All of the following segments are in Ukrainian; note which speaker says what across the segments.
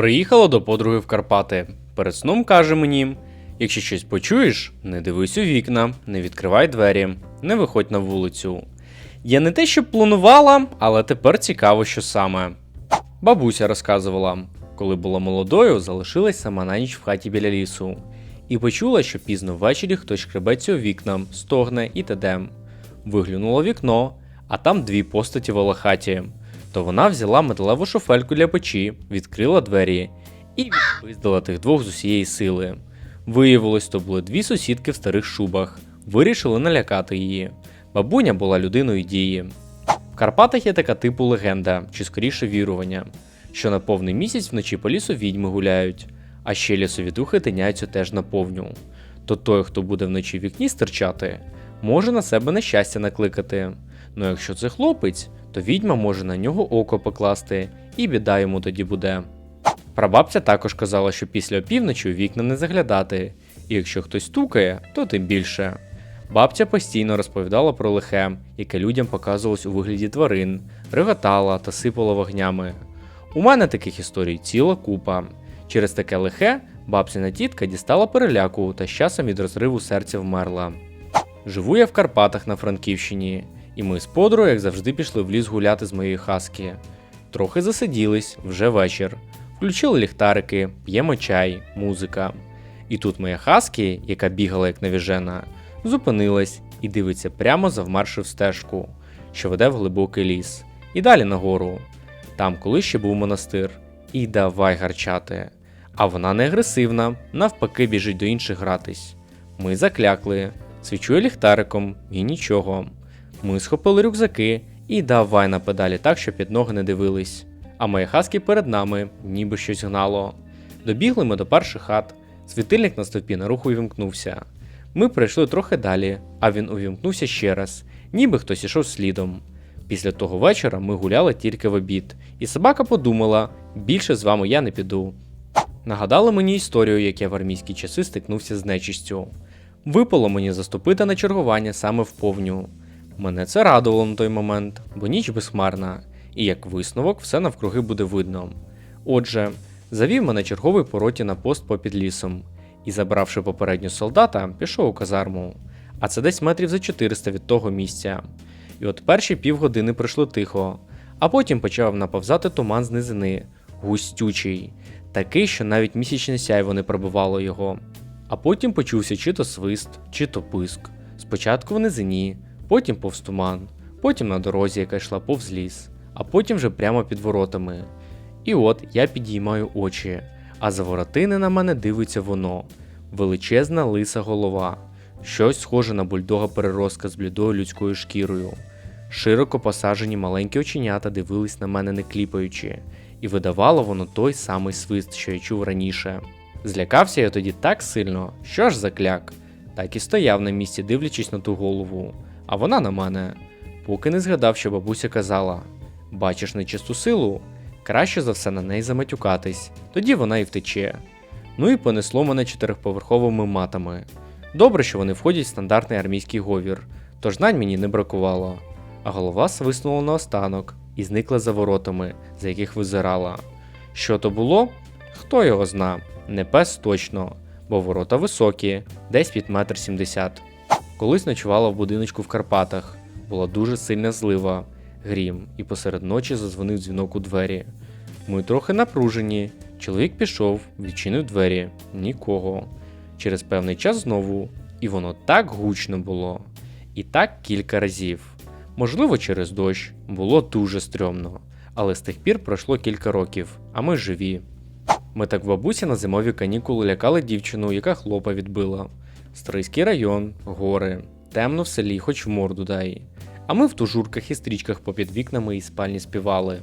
Speaker 1: Приїхала до подруги в Карпати. Перед сном каже мені: якщо щось почуєш, не дивись у вікна, не відкривай двері, не виходь на вулицю. Я не те, що планувала, але тепер цікаво, що саме. Бабуся розказувала, коли була молодою, залишилась сама на ніч в хаті біля лісу, і почула, що пізно ввечері хтось шкребеться у вікна, стогне і т.д. Виглянула вікно, а там дві постаті волохаті. То вона взяла металеву шофельку для печі, відкрила двері і відпиздила тих двох з усієї сили. Виявилось, то були дві сусідки в старих шубах, вирішили налякати її. Бабуня була людиною дії. В Карпатах є така типу легенда, чи скоріше вірування, що на повний місяць вночі по лісу відьми гуляють, а ще лісові духи тиняються теж на повню. То той, хто буде вночі в вікні стирчати, може на себе нещастя накликати. Ну якщо це хлопець, то відьма може на нього око покласти, і біда йому тоді буде. Прабабця також казала, що після опівночі у вікна не заглядати, і якщо хтось стукає, то тим більше. Бабця постійно розповідала про лихе, яке людям показувалось у вигляді тварин, реготала та сипала вогнями. У мене таких історій ціла купа. Через таке лихе бабцяна тітка дістала переляку та з часом від розриву серця вмерла. Живу я в Карпатах на Франківщині, і ми з подругою, як завжди, пішли в ліс гуляти з моєї хаски. Трохи засиділись, вже вечір. Включили ліхтарики, п'ємо чай, музика. І тут моя хаскі, яка бігала як навіжена, зупинилась і дивиться прямо завмерши в стежку, що веде в глибокий ліс, і далі нагору. Там колись ще був монастир. І давай гарчати. А вона не агресивна, навпаки, біжить до інших гратись. Ми заклякли, свічує ліхтариком і нічого. Ми схопили рюкзаки і давай на педалі так, щоб під ноги не дивились. А моє хаски перед нами, ніби щось гнало. Добігли ми до перших хат, світильник на стовпі на руху увімкнувся. Ми пройшли трохи далі, а він увімкнувся ще раз, ніби хтось ішов слідом. Після того вечора ми гуляли тільки в обід, і собака подумала: більше з вами я не піду. Нагадали мені історію, як я в армійські часи стикнувся з нечистю. Випало мені заступити на чергування саме в повню. Мене це радувало на той момент, бо ніч безхмарна, і як висновок все навкруги буде видно. Отже, завів мене черговий по роті на пост попід лісом, і, забравши попереднього солдата, пішов у казарму. А це десь метрів за 400 від того місця. І от перші півгодини пройшло тихо, а потім почав наповзати туман з низини, густючий, такий, що навіть місячне сяйво не пробивало його. А потім почувся чи то свист, чи то писк. Спочатку в низині, потім повз туман, потім на дорозі, яка йшла повз ліс, а потім вже прямо під воротами. І от я підіймаю очі, а за воротини на мене дивиться воно величезна лиса голова, щось схоже на бульдога переростка з блідою людською шкірою. Широко посаджені маленькі оченята дивились на мене не кліпаючи, і видавало воно той самий свист, що я чув раніше. Злякався я тоді так сильно, що аж закляк, так і стояв на місці, дивлячись на ту голову, а вона на мене, поки не згадав, що бабуся казала: бачиш нечисту силу, краще за все на неї заматюкатись, тоді вона і втече. Ну і понесло мене чотирьохповерховими матами. Добре, що вони входять в стандартний армійський говір, тож знань мені не бракувало. А голова свиснула наостанок і зникла за воротами, за яких визирала. Що то було? Хто його зна? Не пес точно, бо ворота високі, десь під метр сімдесят. Колись ночувала в будиночку в Карпатах. Була дуже сильна злива, грім, і посеред ночі зазвонив дзвінок у двері. Ми трохи напружені. Чоловік пішов, відчинив двері, нікого. Через певний час знову, і воно так гучно було. І так кілька разів. Можливо, через дощ було дуже стрьомно, але з тих пір пройшло кілька років, а ми живі. Ми так в бабусі на зимові канікули лякали дівчину, яка хлопа відбила. Стрийський район, гори, темно в селі, хоч в морду дай. А ми в тужурках і стрічках попід вікнами і спальні співали.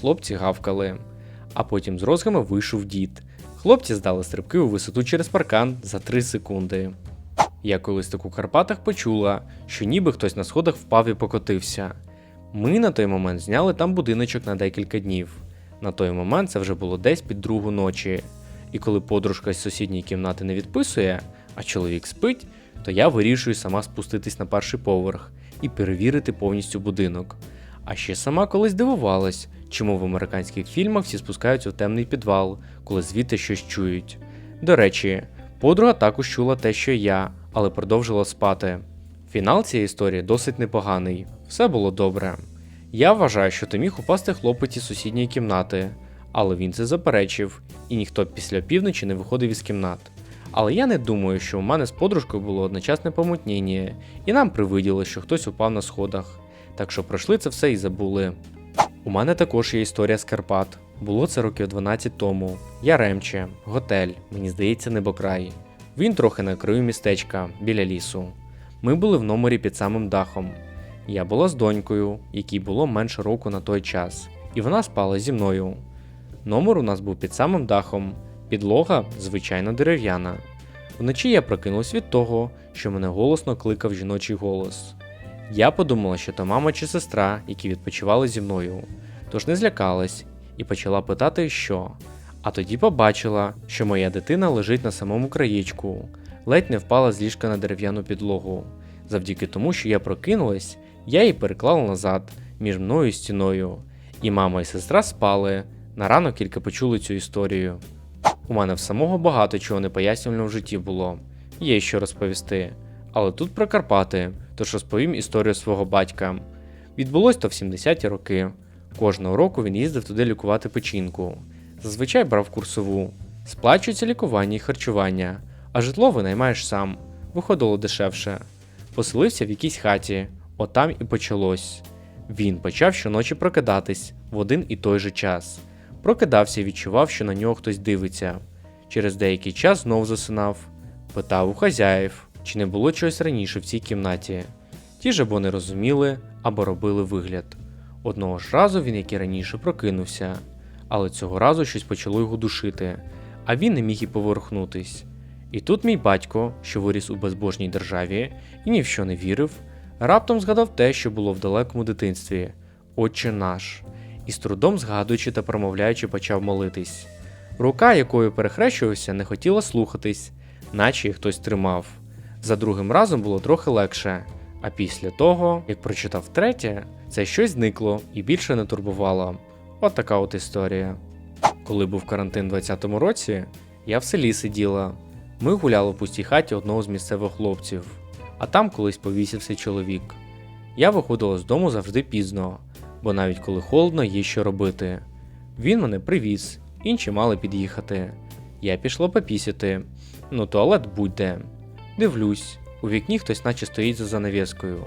Speaker 1: Хлопці гавкали. А потім з розгами вийшов дід. Хлопці здали стрибки у висоту через паркан за 3 секунди. Я колись так у Карпатах почула, що ніби хтось на сходах впав і покотився. Ми на той момент зняли там будиночок на декілька днів. На той момент це вже було десь під другу ночі. І коли подружка з сусідньої кімнати не відписує, а чоловік спить, то я вирішую сама спуститись на перший поверх і перевірити повністю будинок. А ще сама колись дивувалась, чому в американських фільмах всі спускаються в темний підвал, коли звідти щось чують. До речі, подруга також чула те, що я, але продовжила спати. Фінал цієї історії досить непоганий, все було добре. Я вважаю, що то міг упасти хлопець із сусідньої кімнати, але він це заперечив, і ніхто після півночі не виходив із кімнат. Але я не думаю, що у мене з подружкою було одночасне помутніння, і нам привиділо, що хтось упав на сходах. Так що пройшли це все і забули. У мене також є історія з Карпат. Було це років 12 тому. Я Ремче, готель, мені здається, небокрай. Він трохи на краю містечка, біля лісу. Ми були в номері під самим дахом. Я була з донькою, якій було менше року на той час, і вона спала зі мною. Номер у нас був під самим дахом, підлога звичайно дерев'яна. Вночі я прокинувся від того, що мене голосно кликав жіночий голос. Я подумала, що то мама чи сестра, які відпочивали зі мною, тож не злякалась і почала питати, що. А тоді побачила, що моя дитина лежить на самому краєчку, ледь не впала з ліжка на дерев'яну підлогу. Завдяки тому, що я прокинулась, я її переклала назад між мною і стіною, і мама і сестра спали. На ранок тільки почули цю історію. У мене в самого багато чого непояснювального в житті було, є що розповісти. Але тут про Карпати, тож розповім історію свого батька. Відбулось то в 70-ті роки. Кожного року він їздив туди лікувати печінку. Зазвичай брав курсову. Сплачується лікування і харчування, а житло винаймаєш сам, виходило дешевше. Поселився в якійсь хаті, отам і почалось. Він почав щоночі прокидатись в один і той же час. Прокидався і відчував, що на нього хтось дивиться. Через деякий час знов засинав, питав у хазяїв, чи не було чогось раніше в цій кімнаті. Ті ж або не розуміли, або робили вигляд. Одного ж разу він, як і раніше, прокинувся, але цього разу щось почало його душити, а він не міг і поверхнутись. І тут мій батько, що виріс у безбожній державі і ні в що не вірив, раптом згадав те, що було в далекому дитинстві Отче наш, і з трудом згадуючи та промовляючи, почав молитись. Рука, якою перехрещувався, не хотіла слухатись, наче її хтось тримав. За другим разом було трохи легше, а після того, як прочитав третє, це щось зникло і більше не турбувало. От така от історія. Коли був карантин у 20-му році, я в селі сиділа. Ми гуляли в пустій хаті одного з місцевих хлопців, а там колись повісився чоловік. Я виходила з дому завжди пізно, бо навіть коли холодно, є що робити. Він мене привіз, інші мали під'їхати. Я пішла попісяти, ну туалет будь-де. Дивлюсь, у вікні хтось наче стоїть за занавіскою.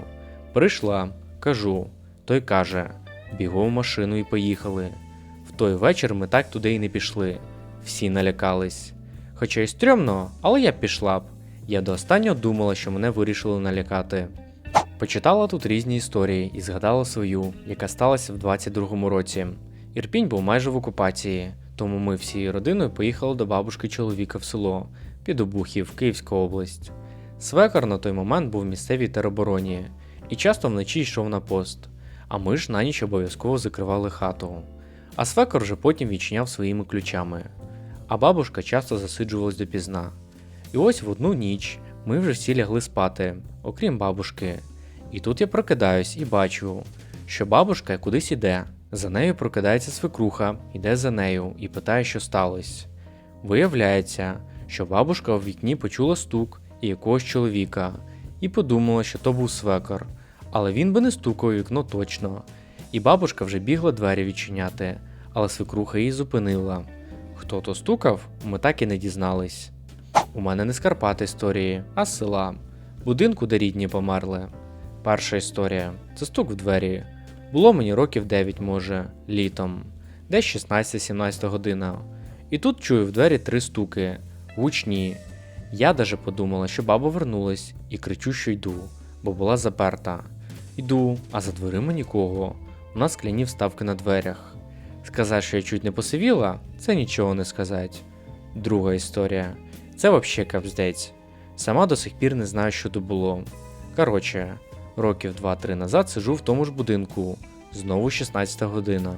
Speaker 1: Прийшла, кажу, той каже: бігом в машину і поїхали. В той вечір ми так туди й не пішли, всі налякались. Хоча й стрьомно, але я б пішла б. Я до останнього думала, що мене вирішили налякати. Почитала тут різні історії і згадала свою, яка сталася в 22-му році. Ірпінь був майже в окупації, тому ми всією родиною поїхали до бабушки чоловіка в село під Обухів, Київська область. Свекор на той момент був в місцевій теробороні і часто вночі йшов на пост, а ми ж на ніч обов'язково закривали хату. А свекор вже потім відчиняв своїми ключами. А бабушка часто засиджувалась допізна. І ось в одну ніч ми вже всі лягли спати, окрім бабушки. І тут я прокидаюсь і бачу, що бабушка кудись іде. За нею прокидається свекруха, іде за нею і питає, що сталося. Виявляється, що бабушка в вікні почула стук і якогось чоловіка, і подумала, що то був свекор, але він би не стукав у вікно точно. І бабушка вже бігла двері відчиняти, але свекруха її зупинила. Хто то стукав, ми так і не дізнались. У мене не з Карпат історії, а з села, будинку, де рідні померли. Перша історія це стук в двері. Було мені років 9, може, літом, десь 16-17 година. І тут чую в двері три стуки, гучні. Я даже подумала, що баба вернулась, і кричу, що йду, бо була заперта. Йду, а за дверима нікого. У нас скляні вставки на дверях. Сказати, що я чуть не посивіла, це нічого не сказать. Друга історія. Це вообще капздець. Сама до сих пір не знаю, що то було. Коротше, років 2-3 назад сижу в тому ж будинку, знову 16 година.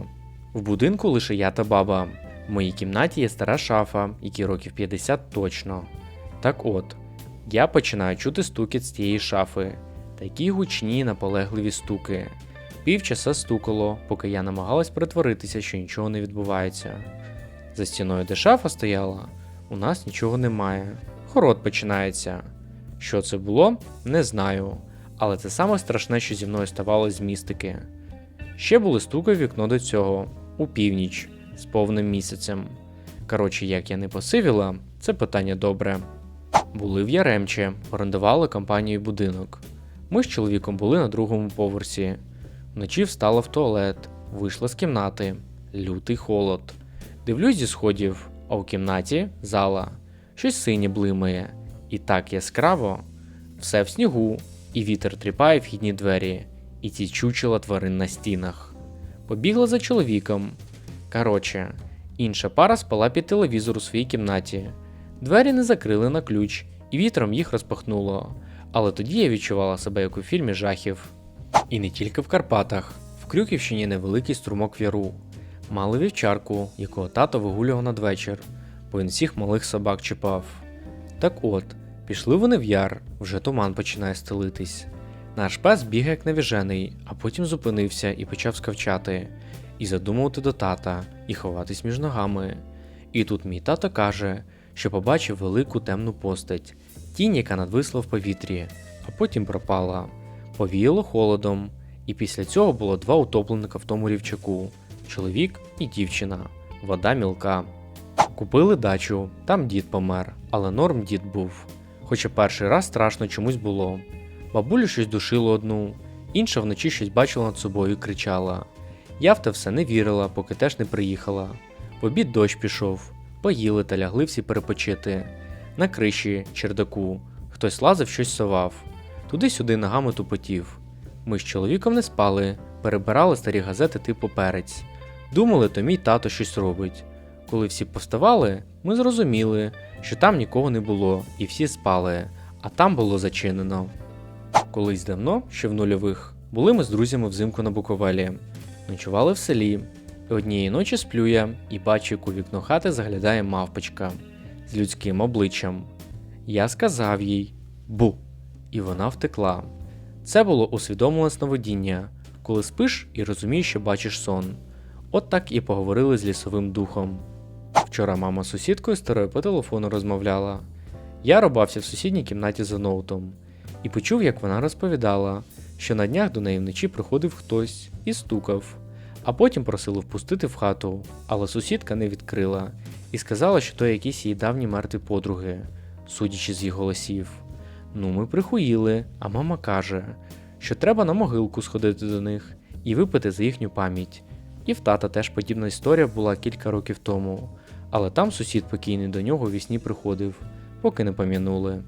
Speaker 1: В будинку лише я та баба. В моїй кімнаті є стара шафа, якій років 50 точно. Так от, я починаю чути стукіт з тієї шафи, такі гучні наполегливі стуки. Півчаса стукало, поки я намагалась притворитися, що нічого не відбувається. За стіною, де шафа стояла, у нас нічого немає. Хород починається. Що це було, не знаю. Але це саме страшне, що зі мною ставалось з містики. Ще були стуки в вікно до цього, у північ, з повним місяцем. Коротше, як я не посивіла, це питання добре. Були в Яремче, орендували компанію будинок. Ми з чоловіком були на другому поверсі. Вночі встала в туалет, вийшла з кімнати. Лютий холод. Дивлюсь зі сходів, а у кімнаті зала. Щось синє блимає. І так яскраво. Все в снігу, і вітер тріпає вхідні двері, і ці чучела тварин на стінах. Побігла за чоловіком. Коротше, інша пара спала під телевізор у своїй кімнаті. Двері не закрили на ключ, і вітром їх розпахнуло. Але тоді я відчувала себе як у фільмі жахів. І не тільки в Карпатах, в Крюківщині невеликий струмок в'яру. Мали вівчарку, якого тато вигулював надвечір, бо він всіх малих собак чіпав. Так от, пішли вони в яр, вже туман починає стелитись. Наш пес бігає як навіжений, а потім зупинився і почав скавчати, і задумувати до тата, і ховатись між ногами. І тут мій тато каже, що побачив велику темну постать, тінь, яка надвисла в повітрі, а потім пропала. Повіяло холодом, і після цього було два утопленика в тому рівчаку чоловік і дівчина, вода мілка. Купили дачу, там дід помер, але норм дід був. Хоча перший раз страшно чомусь було. Бабуля щось душила одну, інша вночі щось бачила над собою і кричала. Я в те все не вірила, поки теж не приїхала. В обід дощ пішов, поїли та лягли всі перепочити. На криші, чердаку, хтось лазив щось совав, туди-сюди ногами тупотів. Ми з чоловіком не спали, перебирали старі газети типу перець. Думали, то мій тато щось робить. Коли всі повставали, ми зрозуміли, що там нікого не було, і всі спали, а там було зачинено. Колись давно, ще в нульових, були ми з друзями взимку на Буковелі, ночували в селі. І однієї ночі сплю я і бачу, як у вікно хати заглядає мавпочка з людським обличчям. Я сказав їй бу, і вона втекла. Це було усвідомлене сновидіння, коли спиш і розумієш, що бачиш сон. От так і поговорили з лісовим духом. Вчора мама з сусідкою старою по телефону розмовляла. Я рубався в сусідній кімнаті за ноутом і почув, як вона розповідала, що на днях до неї вночі приходив хтось і стукав, а потім просили впустити в хату, але сусідка не відкрила і сказала, що то якісь її давні мертві подруги, судячи з їх голосів. Ну, ми прихуїли, а мама каже, що треба на могилку сходити до них і випити за їхню пам'ять. І в тата теж подібна історія була кілька років тому, але там сусід покійний до нього вісні приходив, поки не пам'янули.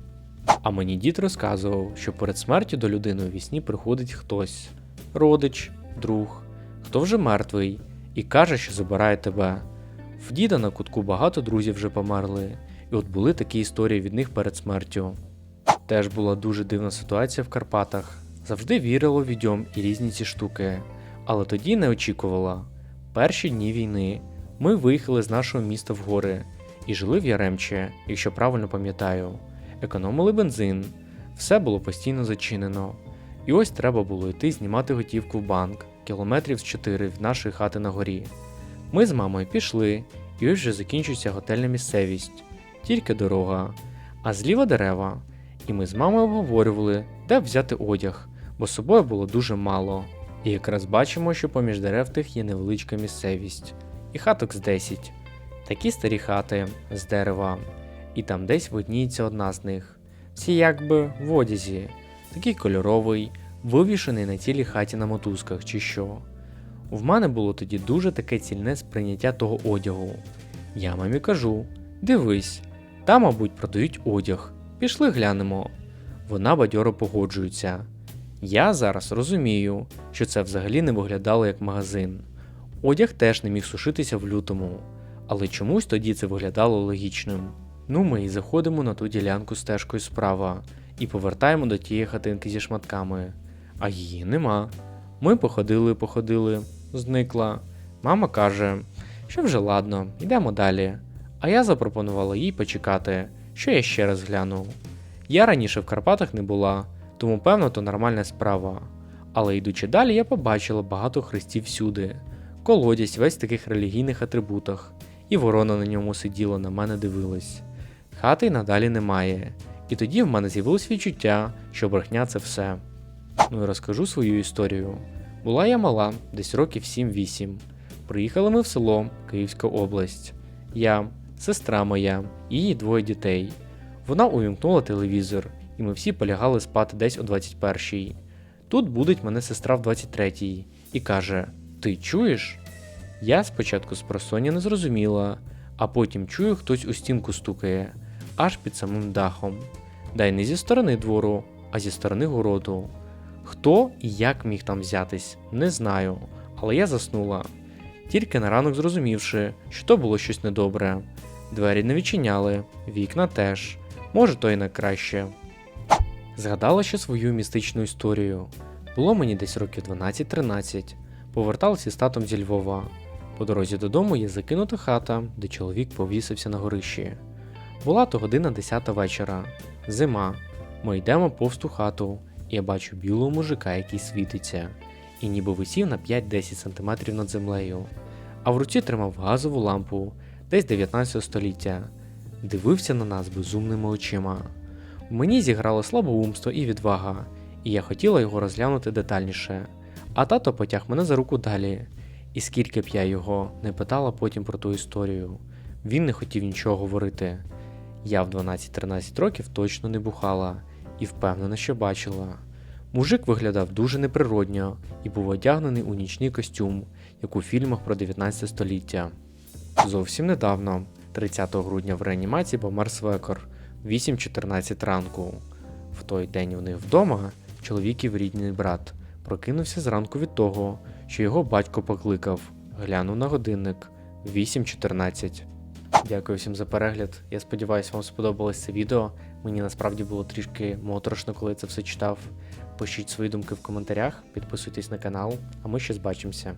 Speaker 1: А мені дід розказував, що перед смертю до людини у вісні приходить хтось родич, друг, хто вже мертвий, і каже, що забирає тебе. В діда на кутку багато друзів вже померли, і от були такі історії від них перед смертю. Теж була дуже дивна ситуація в Карпатах. Завжди вірила відьом і різні ці штуки, але тоді не очікувала. Перші дні війни ми виїхали з нашого міста в гори і жили в Яремче, якщо правильно пам'ятаю. Економили бензин, все було постійно зачинено. І ось треба було йти знімати готівку в банк кілометрів з 4 від нашої хати на горі. Ми з мамою пішли, і ось вже закінчується готельна місцевість, тільки дорога, а зліва дерева. І ми з мамою обговорювали, де взяти одяг, бо собою було дуже мало. І якраз бачимо, що поміж дерев тих є невеличка місцевість, і хаток з 10. Такі старі хати з дерева, і там десь видніється одна з них. Всі якби в одязі, такий кольоровий, вивішений на цілій хаті на мотузках чи що. В мене було тоді дуже таке цільне сприйняття того одягу. Я мамі кажу: дивись, там, мабуть, продають одяг. Пішли глянемо. Вона бадьоро погоджується. Я зараз розумію, що це взагалі не виглядало як магазин. Одяг теж не міг сушитися в лютому, але чомусь тоді це виглядало логічним. Ну, ми і заходимо на ту ділянку стежкою справа і повертаємо до тієї хатинки зі шматками, а її нема. Ми походили, походили, зникла. Мама каже, що вже ладно, йдемо далі. А я запропонувала їй почекати, що я ще раз гляну. Я раніше в Карпатах не була, тому певно то нормальна справа. Але йдучи далі, я побачила багато хрестів всюди. Колодязь весь в таких релігійних атрибутах, і ворона на ньому сиділа, на мене дивилась. Хати й надалі немає. І тоді в мене з'явилось відчуття, що брехня це все. Ну і розкажу свою історію. Була я мала, десь років 7-8. Приїхали ми в село, Київська область. Я, сестра моя її двоє дітей. Вона увімкнула телевізор, і ми всі полягали спати десь о 21-й. Тут будить мене сестра в 23-й і каже: Ти чуєш? Я спочатку з просоння не зрозуміла, а потім чую, хтось у стінку стукає, аж під самим дахом. Да й не зі сторони двору, а зі сторони городу. Хто і як міг там взятись, не знаю, але я заснула. Тільки на ранок зрозумівши, що то було щось недобре. Двері не відчиняли, вікна теж. Може, то й на краще. Згадала ще свою містичну історію. Було мені десь років 12-13. Поверталася з татом зі Львова. По дорозі додому є закинута хата, де чоловік повісився на горищі. Була то година 10 вечора. Зима. Ми йдемо повз ту хату, і я бачу білого мужика, який світиться, і ніби висів на 5-10 см над землею, а в руці тримав газову лампу десь 19 століття. Дивився на нас безумними очима. Мені зіграло слабоумство і відвага, і я хотіла його розглянути детальніше. А тато потяг мене за руку далі. І скільки б я його не питала потім про ту історію, він не хотів нічого говорити. Я в 12-13 років точно не бухала і впевнена, що бачила. Мужик виглядав дуже неприродньо і був одягнений у нічний костюм, як у фільмах про 19 століття. Зовсім недавно, 30 грудня в реанімації помер свекор, 8.14 ранку. В той день у них вдома чоловіків рідний брат прокинувся зранку від того, що його батько покликав, глянув на годинник 8.14. Дякую всім за перегляд. Я сподіваюся, вам сподобалось це відео. Мені насправді було трішки моторошно, коли це все читав. Пишіть свої думки в коментарях, підписуйтесь на канал, а ми ще збачимося.